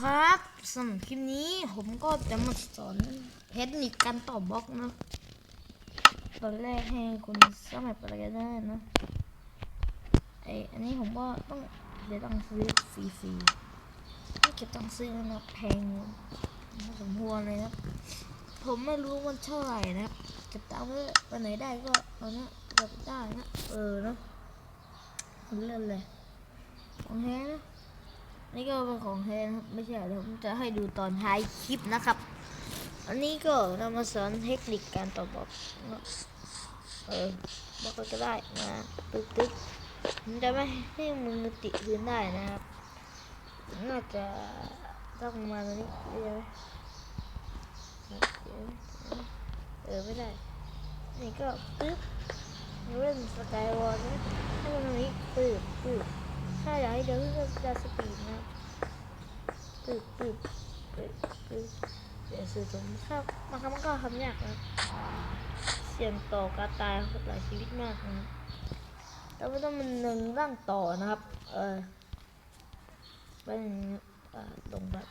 ครับสำหรับคลิปนี้ผมก็จะมาสอนเทคนิคการต่อบล็อกนะตอนแรกให้คนสมัยประกันได้นะไออันนี้ผมก็ต้องเดี๋ยวต้องซื้อฟรีๆไม่เก็บต้องซื้อนะแพงสมควรเลยนะผมไม่รู้มันเท่าไหร่นะเก็บตังค์ไว้วันไหนได้ก็เอาเนะเก็บได้นะเออเนาะเล่นเลยของแท้นะ นี่ก็เป็นของแท้นะครับไม่ใช่เดี๋ยวผมจะให้ดูตอนท้ายคลิปนะครับ อันนี้ก็นำมาสอนเทคนิคการต่อบล็อกเออบล็อกก็ได้มาตึกตึกผมจะไม่ให้มือติพื้นได้นะครับ น่าจะต้องประมาณนี้ได้ไหมเออไม่ได้ นี่ก็ปึ๊บเล่นสกายวอลนะให้มันตรงนี้ปึ๊บปึ๊บ ถ้าอยากให้เดินก็จะสปีดนะปึ๊บปึ๊บปึ๊บปึ๊บเดี๋ยวสื่อสมถ้าบางครั้งมันก็ทำยากนะเสี่ยงต่อการตายหลายชีวิตมากนะแล้วไม่ต้องมันหนึ่งร่างต่อนะครับ เออเป็นอ่าลงแบบ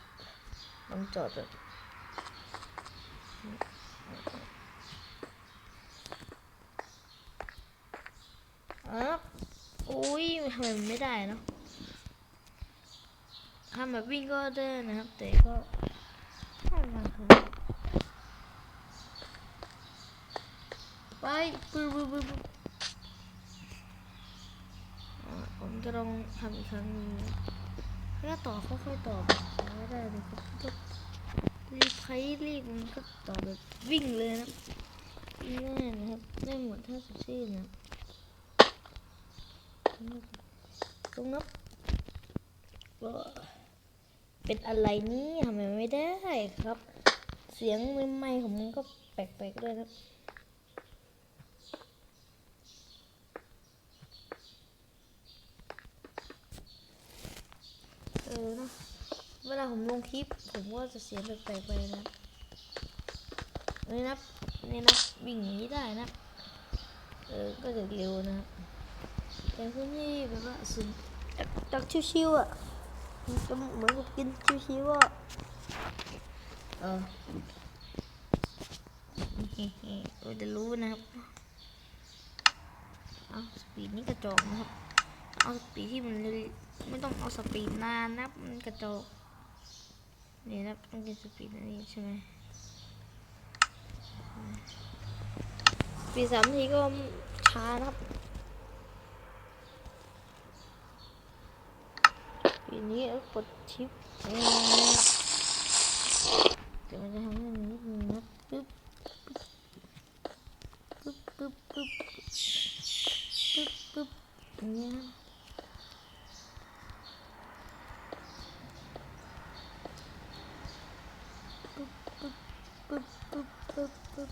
ลงจอดแบบอ๋อ อุ้ยทำไมมันไม่ได้เนาะทำแบบวิ่งก็ได้นะครับ แต่ก็ให้มันคือไปปื้บปื้บปื้บอ่าผมจะลองทำอีกครั้งนึงถ้าต่อค่อยๆต่อบไม่ได้เลยครับก็รีบใช้รีบมันก็ต่อแบบวิ่งเลยนะวิ่งแน่นะครับได้หมดถ้าสุดชื่นะ ตรงนับก็เป็นอะไรนี่ทำไมไม่ได้ครับ เสียงไมค์ของมันก็แปลกๆด้วยครับเออนะเวลาผมลงคลิป ผมก็จะเสียงแปลกๆไปนะนี่นับนี่นับวิ่งหนีได้นะ เออ ก็จะเร็วนะ แต่คนที่แบบว่าสุดตักตักชิวๆอะมันจะเหมือนกับกินชิวๆอะเออเออจะรู้นะครับเอาสปีดนี่กระจอกนะครับเอาสปีดที่มันไม่ต้องเอาสปีดนานนะมันกระจอกนี่นะครับต้องกินสปีดนนี้ใช่ไหมสปีดสามทีก็ช้านะครับ ปีนี้กดชิปเดี๋ยวมันจะทำให้นนิดนึงนะปึ๊บปึ๊บปึ๊บปึ๊บปึ๊บปึ๊บเงี้ยปึ๊บปึ๊บปึ๊บปึ๊บปึ๊บปึ๊บ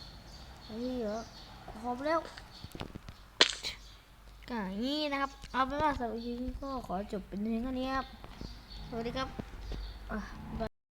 อันนี้เหรอพร้อมแล้ว ก็งนี้นะครับ เอาเป็นว่าสำหรับคลิปนี้ก็ขอจบเป็นเพียงเท่านี้ครับ สวัสดีครับ